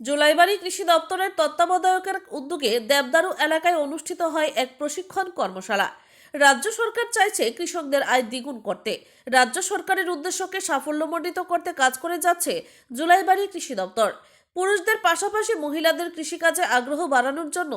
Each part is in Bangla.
জুলাইবাড়ি কৃষি দপ্তরের তত্ত্বাবধায়কের উদ্যোগে দেবদারু এলাকায় অনুষ্ঠিত হয় এক প্রশিক্ষণ কর্মশালা। রাজ্য সরকার চাইছে কৃষকদের আয় দ্বিগুণ করতে। রাজ্য সরকারের উদ্দেশ্যকে সাফল্যমণ্ডিত করতে কাজ করে যাচ্ছে জুলাইবাড়ি কৃষি দপ্তর। পুরুষদের পাশাপাশি মহিলাদের কৃষিকাজে আগ্রহ বাড়ানোর জন্য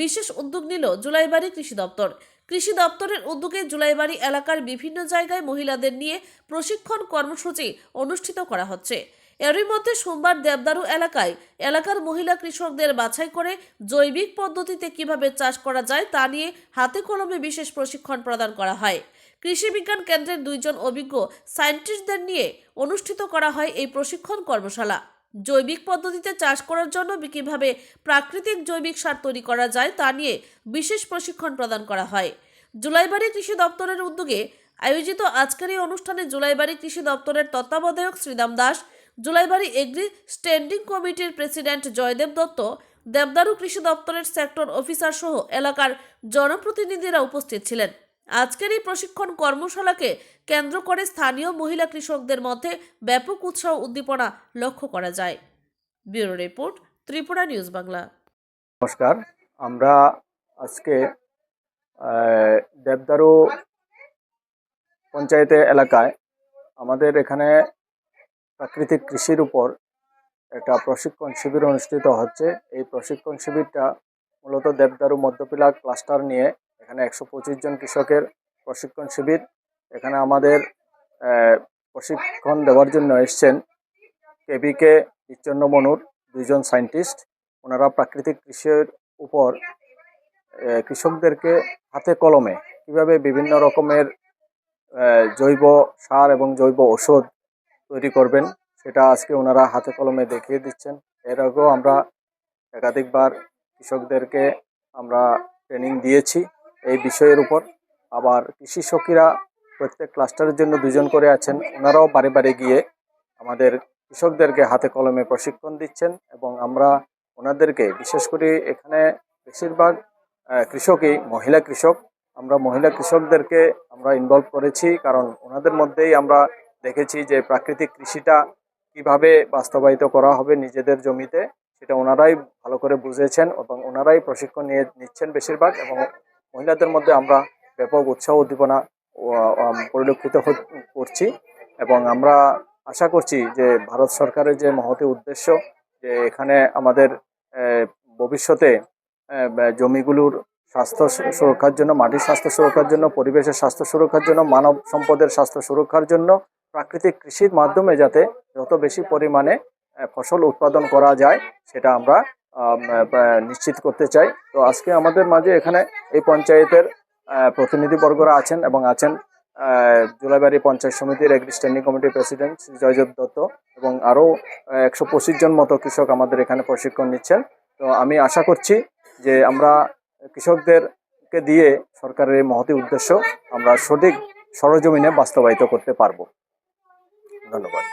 বিশেষ উদ্যোগ নিল জুলাইবাড়ি কৃষি দপ্তর। কৃষি দপ্তরের উদ্যোগে জুলাইবাড়ি এলাকার বিভিন্ন জায়গায় মহিলাদের নিয়ে প্রশিক্ষণ কর্মসূচি অনুষ্ঠিত করা হচ্ছে। এরই মধ্যে সোমবার দেবদারু এলাকায় এলাকার মহিলা কৃষকদের বাছাই করে জৈবিক পদ্ধতিতে কীভাবে চাষ করা যায় তা নিয়ে হাতে কলমে বিশেষ প্রশিক্ষণ প্রদান করা হয়। কৃষি বিজ্ঞান কেন্দ্রের দুইজন অভিজ্ঞ সায়েন্টিস্টদের নিয়ে অনুষ্ঠিত করা হয় এই প্রশিক্ষণ কর্মশালা। জৈবিক পদ্ধতিতে চাষ করার জন্য কীভাবে প্রাকৃতিক জৈবিক সার তৈরি করা যায় তা নিয়ে বিশেষ প্রশিক্ষণ প্রদান করা হয়। জুলাইবাড়ি কৃষি দপ্তরের উদ্যোগে আয়োজিত আজকের এই অনুষ্ঠানে জুলাইবাড়ি কৃষি দপ্তরের তত্ত্বাবধায়ক শ্রীদাম দাস জুলাইবাড়ি এগ্রি স্ট্যান্ডিং কমিটির প্রেসিডেন্ট জয়দেব দত্ত, দেবদারু কৃষি দপ্তরের সেক্টর অফিসার সহ এলাকার জনপ্রতিনিধিরা উপস্থিত ছিলেন। আজকের এই প্রশিক্ষণ কর্মশালাকে কেন্দ্র করে স্থানীয় মহিলা কৃষকদের মধ্যে ব্যাপক উৎসাহ উদ্দীপনা লক্ষ্য করা যায়। Bureau report, Tripura news Bangla. নমস্কার, আমরা আজকে দেবদারু পঞ্চায়েতে এলাকায় আমাদের এখানে প্রাকৃতিক কৃষির উপর একটা প্রশিক্ষণ শিবির অনুষ্ঠিত হচ্ছে। এই প্রশিক্ষণ শিবিরটা মূলত দেবদারু মধ্যপিলা ক্লাস্টার নিয়ে এখানে একশো পঁচিশ জন কৃষকের প্রশিক্ষণ শিবির। এখানে আমাদের প্রশিক্ষণ দেওয়ার জন্য এসছেন কেবিকে ইচ্ছন্ন মনুর, দুইজন সায়েন্টিস্ট ওনারা প্রাকৃতিক কৃষির উপর কৃষকদেরকে হাতে কলমে কীভাবে বিভিন্ন রকমের জৈব সার এবং জৈব ওষুধ তৈরি করবেন, সেটা আজকে ওনারা হাতে কলমে দেখিয়ে দিচ্ছেন। এর আগেও আমরা একাধিকবার কৃষকদেরকে আমরা ট্রেনিং দিয়েছি এই বিষয়ের উপর। আবার কৃষি সখীরা প্রত্যেক ক্লাস্টারের জন্য দুজন করে আছেন, ওনারাও বাড়ি বাড়ি গিয়ে আমাদের কৃষকদেরকে হাতে কলমে প্রশিক্ষণ দিচ্ছেন এবং আমরা ওনাদেরকে, বিশেষ করে এখানে বেশিরভাগ কৃষকই মহিলা কৃষক। আমরা মহিলা কৃষকদেরকে আমরা ইনভলভ করেছি, কারণ ওনাদের মধ্যেই আমরা দেখেছি যে প্রাকৃতিক কৃষিটা কীভাবে বাস্তবায়িত করা হবে নিজেদের জমিতে, সেটা ওনারাই ভালো করে বুঝেছেন এবং ওনারাই প্রশিক্ষণ নিয়ে নিচ্ছেন বেশিরভাগ এবং মহিলাদের মধ্যে আমরা ব্যাপক উৎসাহ উদ্দীপনা পরিলক্ষিত করছি এবং আমরা আশা করছি যে ভারত সরকারের যে মহতি উদ্দেশ্য যে এখানে আমাদের ভবিষ্যতে জমিগুলোর স্বাস্থ্য সুরক্ষার জন্য, মাটির স্বাস্থ্য সুরক্ষার জন্য, পরিবেশের স্বাস্থ্য সুরক্ষার জন্য, মানব সম্পদের স্বাস্থ্য সুরক্ষার জন্য প্রাকৃতিক কৃষির মাধ্যমে যাতে যত বেশি পরিমাণে ফসল উৎপাদন করা যায়, সেটা আমরা নিশ্চিত করতে চাই। তো আজকে আমাদের মাঝে এখানে এই পঞ্চায়েতের প্রতিনিধিবর্গরা আছেন এবং আছেন জুলাইবাড়ি পঞ্চায়েত সমিতির এগ্রি স্ট্যান্ডিং কমিটির প্রেসিডেন্ট শ্রী জয়দেব দত্ত এবং আরও একশো পঁচিশ জন মতো কৃষক আমাদের এখানে প্রশিক্ষণ নিচ্ছেন। তো আমি আশা করছি যে আমরা কৃষকদেরকে দিয়ে সরকারের মহতি উদ্দেশ্য আমরা সঠিক সরজমিনে বাস্তবায়িত করতে পারব। ধন্যবাদ